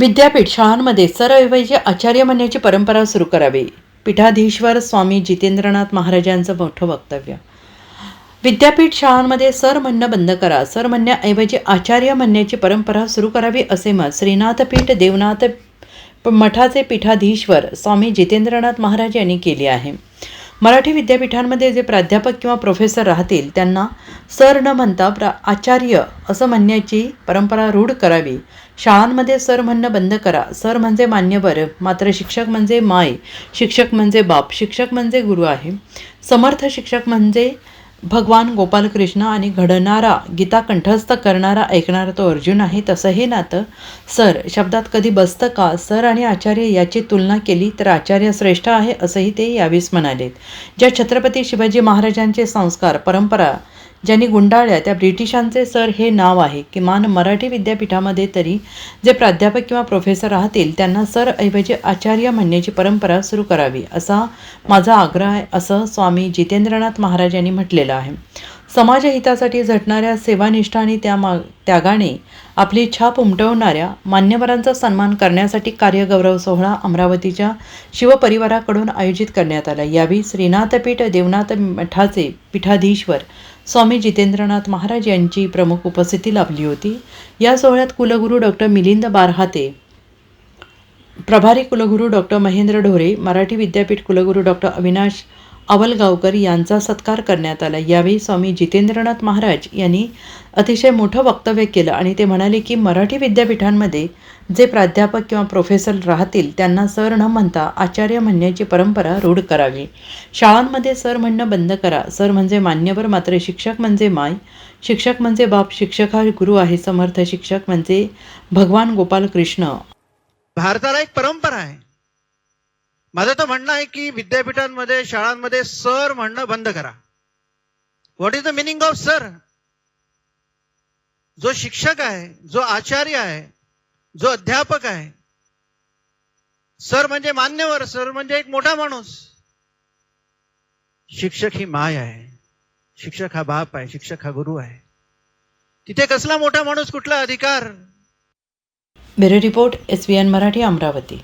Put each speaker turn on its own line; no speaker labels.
विद्यापीठ शाळांमध्ये सरऐवजी आचार्य म्हणण्याची परंपरा सुरू करावी. पीठाधीश्वर स्वामी जितेंद्रनाथ महाराजांचं मोठं वक्तव्य. विद्यापीठ शाळांमध्ये सर म्हणणं बंद करा. सर म्हणण्याऐवजी आचार्य म्हणण्याची परंपरा सुरू करावी असे मत श्रीनाथपीठ देवनाथ प- मठाचे पीठाधीश्वर स्वामी जितेंद्रनाथ महाराज यांनी केले आहे. मराठी विद्यापीठांमध्ये जे प्राध्यापक किंवा प्रोफेसर राहतील त्यांना सर न म्हणता प्रा आचार्य असं म्हणण्याची परंपरा रूढ करावी. शाळांमध्ये सर म्हणणं बंद करा. सर म्हणजे मान्यवर मात्र शिक्षक म्हणजे माय शिक्षक म्हणजे बाप शिक्षक म्हणजे गुरु आहे. समर्थ शिक्षक म्हणजे भगवान गोपालकृष्ण आणि घडणारा गीता कंठस्थ करणारा ऐकणारा तो अर्जुन आहे तसं हे नातं. सर शब्दात कधी बसतं का? सर आणि आचार्य याची तुलना केली तर आचार्य श्रेष्ठ आहे असंही ते यावेळेस म्हणालेत. ज्या छत्रपती शिवाजी महाराजांचे संस्कार परंपरा ज्यांनी गुंडाळल्या त्या ब्रिटिशांचे सर हे नाव आहे. किमान मराठी विद्यापीठामध्ये तरी जे प्राध्यापक किंवा प्रोफेसर राहतील त्यांना सर ऐवजी आचार्य म्हणण्याची परंपरा सुरू करावी असा माझा आग्रह आहे असं स्वामी जितेंद्रनाथ महाराज यांनी म्हटलेलं आहे. समाजहितासाठी झटणाऱ्या सेवानिष्ठा आणि त्या मा त्यागाने आपली छाप उमटवणाऱ्या मान्यवरांचा सन्मान करण्यासाठी कार्यगौरव सोहळा अमरावतीच्या शिवपरिवाराकडून आयोजित करण्यात आला. यावेळी श्रीनाथपीठ देवनाथ मठाचे पीठाधीश्वर स्वामी जितेंद्रनाथ महाराज यांची प्रमुख उपस्थिती लाभली होती. या सोहळ्यात कुलगुरू डॉक्टर मिलिंद बारहाते प्रभारी कुलगुरू डॉक्टर महेंद्र ढोरे मराठी विद्यापीठ कुलगुरू डॉक्टर अविनाश अवलगावकर यांचा सत्कार करण्यात आला. यावेळी स्वामी जितेंद्रनाथ महाराज यांनी अतिशय मोठं वक्तव्य केलं आणि ते म्हणाले की मराठी विद्यापीठांमध्ये जे प्राध्यापक किंवा प्रोफेसर राहतील त्यांना सर न म्हणता आचार्य म्हणण्याची परंपरा रूढ करावी. शाळांमध्ये सर म्हणणं बंद करा. सर म्हणजे मान्यवर मात्र शिक्षक म्हणजे माय. शिक्षक म्हणजे बाप शिक्षक हा गुरु आहे. समर्थ शिक्षक म्हणजे भगवान गोपाल कृष्ण
भारताला एक परंपरा आहे. माझं तर म्हणणं आहे की विद्यापीठांमध्ये शाळांमध्ये सर म्हणणं बंद करा. What is the meaning of sir जो शिक्षक आहे जो आचार्य आहे जो अध्यापक आहे सर म्हणजे मान्यवर सर म्हणजे एक मोठा माणूस. शिक्षक ही माय आहे. शिक्षक हा बाप आहे शिक्षक हा गुरु आहे. तिथे कसला मोठा माणूस कुठला अधिकार?
Bureau report S N Marathi Amravati.